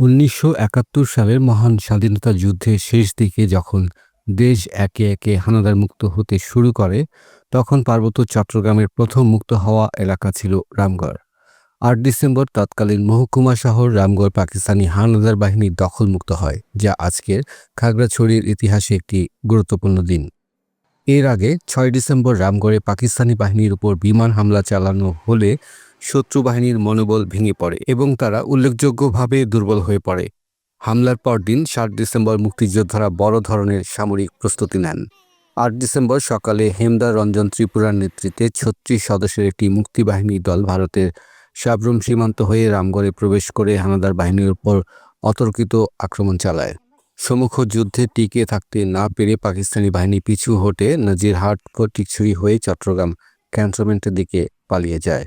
উনিশশো একাত্তর সালের মহান স্বাধীনতা যুদ্ধের শেষ দিকে যখন দেশ একে একে হানাদার মুক্ত হতে শুরু করে, তখন পার্বত্য চট্টগ্রামের প্রথম মুক্ত হওয়া এলাকা ছিল রামগড়। আট ডিসেম্বর তৎকালীন মহকুমা শহর রামগড় পাকিস্তানি হানাদার বাহিনীর দখলমুক্ত হয়, যা আজকের খাগড়াছড়ির ইতিহাসে একটি গুরুত্বপূর্ণ দিন। এর আগে ছয় ডিসেম্বর রামগড়ে পাকিস্তানি বাহিনীর উপর বিমান হামলা চালানো হলে শত্রু বাহিনীর মনোবল ভেঙে পড়ে এবং তারা উল্লেখযোগ্যভাবে দুর্বল হয়ে পড়ে। হামলার পর দিন সাত ডিসেম্বর মুক্তিযোদ্ধারা বড় ধরনের সামরিক প্রস্তুতি নেন। আট ডিসেম্বর সকালে হেমদা রঞ্জন ত্রিপুরার নেতৃত্বে ছত্রিশ সদস্যের একটি মুক্তিবাহিনী দল ভারতের সাবরুম সীমান্ত হয়ে রামগড়ে প্রবেশ করে হানাদার বাহিনীর উপর অতর্কিত আক্রমণ চালায়। সমুখ যুদ্ধে টিকে থাকতে না পেরে পাকিস্তানি বাহিনী পিছু হটে, নাজিরহাট ফটিকছড়ি হয়ে চট্টগ্রাম ক্যান্টনমেন্টের দিকে পালিয়ে যায়।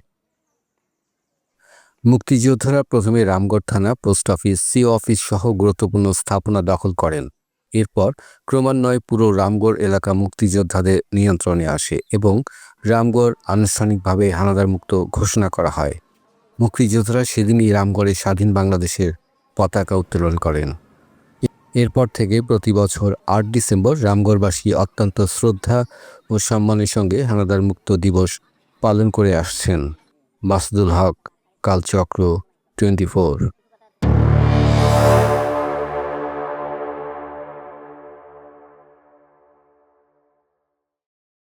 মুক্তিযোদ্ধারা প্রথমে রামগড় থানা পোস্ট অফিস, সি অফিস সহ গুরুত্বপূর্ণ স্থাপনা দখল করেন। এরপর ক্রমান্বয়ে পুরো রামগড় এলাকা মুক্তিযোদ্ধাদের নিয়ন্ত্রণে আসে এবং রামগড় আনুষ্ঠানিকভাবে হানাদার মুক্ত ঘোষণা করা হয়। মুক্তিযোদ্ধারা সেদিনই রামগড়ে স্বাধীন বাংলাদেশের পতাকা উত্তোলন করেন। এরপর থেকে প্রতি বছর আট ডিসেম্বর রামগড়বাসী অত্যন্ত শ্রদ্ধা ও সম্মানের সঙ্গে হানাদার মুক্ত দিবস পালন করে আসছেন। Masudul Haque কালচক্র twenty four.